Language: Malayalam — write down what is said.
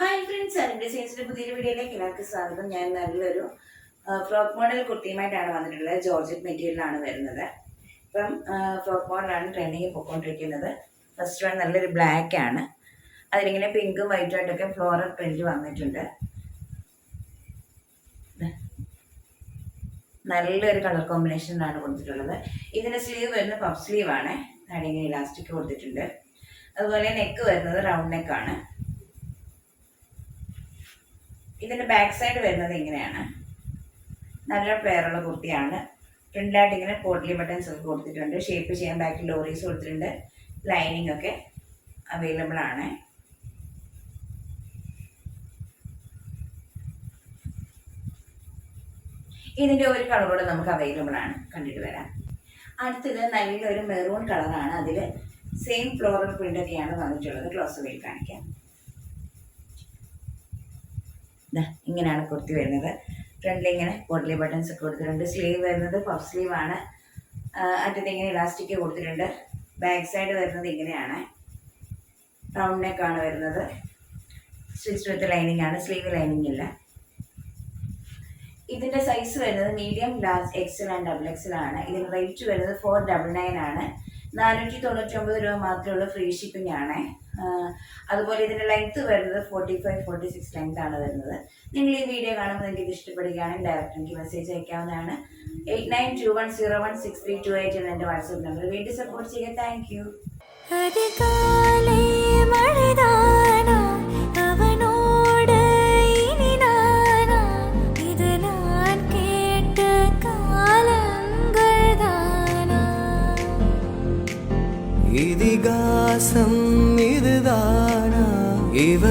ഹായ് ഫ്രണ്ട്സ് എന്റെ സീൻസിന്റെ പുതിയൊരു വീഡിയോയിലേക്ക് എല്ലാവർക്കും സ്വാഗതം. ഞാൻ നല്ലൊരു ഫ്രോക്ക് മോഡൽ കുട്ടിയുമായിട്ടാണ് വന്നിട്ടുള്ളത്. ജോർജറ്റ് മെറ്റീരിയലാണ് വരുന്നത്. ഇപ്പം ഫ്രോക്ക് മോഡലാണ് ട്രെൻഡിങ് പോയിക്കൊണ്ടിരിക്കുന്നത്. ഫസ്റ്റ് വൺ നല്ലൊരു ബ്ലാക്ക് ആണ്. അതിലിങ്ങനെ പിങ്കും വൈറ്റും ആയിട്ടൊക്കെ ഫ്ലോറൽ പ്രിന്റ് വന്നിട്ടുണ്ട്. നല്ലൊരു കളർ കോമ്പിനേഷനിലാണ് കൊടുത്തിട്ടുള്ളത്. ഇതിന്റെ സ്ലീവ് വരുന്ന പഫ് സ്ലീവാണ് ആണ്. അവിടെ ഇലാസ്റ്റിക് കൊടുത്തിട്ടുണ്ട്. അതുപോലെ നെക്ക് വരുന്നത് റൗണ്ട് നെക്കാണ് ഇതിന്റെ ബാക്ക് സൈഡ് വരുന്നത് ഇങ്ങനെയാണ്. നല്ല പേരുള്ള കുർത്തിയാണ് പ്രിന്റായിട്ട് ഇങ്ങനെ പോട്ട്ലി ബട്ടൺസ് ഒക്കെ കൊടുത്തിട്ടുണ്ട്. ഷേപ്പ് ചെയ്യാൻ ബാക്കിൽ ലോറീസ് കൊടുത്തിട്ടുണ്ട്. ലൈനിങ് ഒക്കെ അവൈലബിൾ ആണ്. ഇതിന്റെ ഒരു കളർ കൂടെ നമുക്ക് അവൈലബിൾ ആണ്. കണ്ടിട്ട് വരാം. അടുത്തത് നല്ലൊരു മെറൂൺ കളറാണ് അതിൽ സെയിം ഫ്ലോറൽ പ്രിന്റ് ഒക്കെയാണ് വന്നിട്ടുള്ളത്. ക്ലോസ് വെയിൽ കാണിക്കാം. ഇങ്ങനെയാണ് കുർത്തി വരുന്നത്. ഫ്രണ്ടിൽ ഇങ്ങനെ പോട്ട്ലി ബട്ടൺസ് ഒക്കെ കൊടുത്തിട്ടുണ്ട് സ്ലീവ് വരുന്നത് പഫ് സ്ലീവ് ആണ്. അറ്റത്ത് ഇങ്ങനെ ഇലാസ്റ്റിക് കൊടുത്തിട്ടുണ്ട്. ബാക്ക് സൈഡ് വരുന്നത് ഇങ്ങനെയാണ്. റൗണ്ട് ആണ് വരുന്നത്. സ്റ്റിച്ച് വിത്ത് ലൈനിങ് ആണ്. സ്ലീവ് ലൈനിങ് ഇല്ല. ഇതിന്റെ സൈസ് വരുന്നത് medium large XL and double XL ആണ്. ഇതിന് റേറ്റ് വരുന്നത് ഫോർ ഡബിൾ നയൻ ആണ്. നാനൂറ്റി തൊണ്ണൂറ്റി ഒമ്പത് രൂപ മാത്രമുള്ള ഫ്രീ ഷിപ്പിംഗ് ആണ് അതുപോലെ ഇതിന്റെ ലെങ്ത് വരുന്നത് forty five forty six length ആണ് വരുന്നത്. നിങ്ങൾ ഈ വീഡിയോ കാണുമ്പോൾ നിങ്ങൾക്ക് ഇഷ്ടപ്പെടുകയാണെങ്കിൽ ഡയറക്റ്റ് എനിക്ക് മെസ്സേജ് അയക്കാവുന്നതാണ്. Eight nine two one zero one six three two eight എന്ന എന്റെ വാട്സപ്പ് നമ്പർ വീണ്ടും സപ്പോർട്ട് ചെയ്യുക താങ്ക് യു இலவசம் இதுதானா? இவ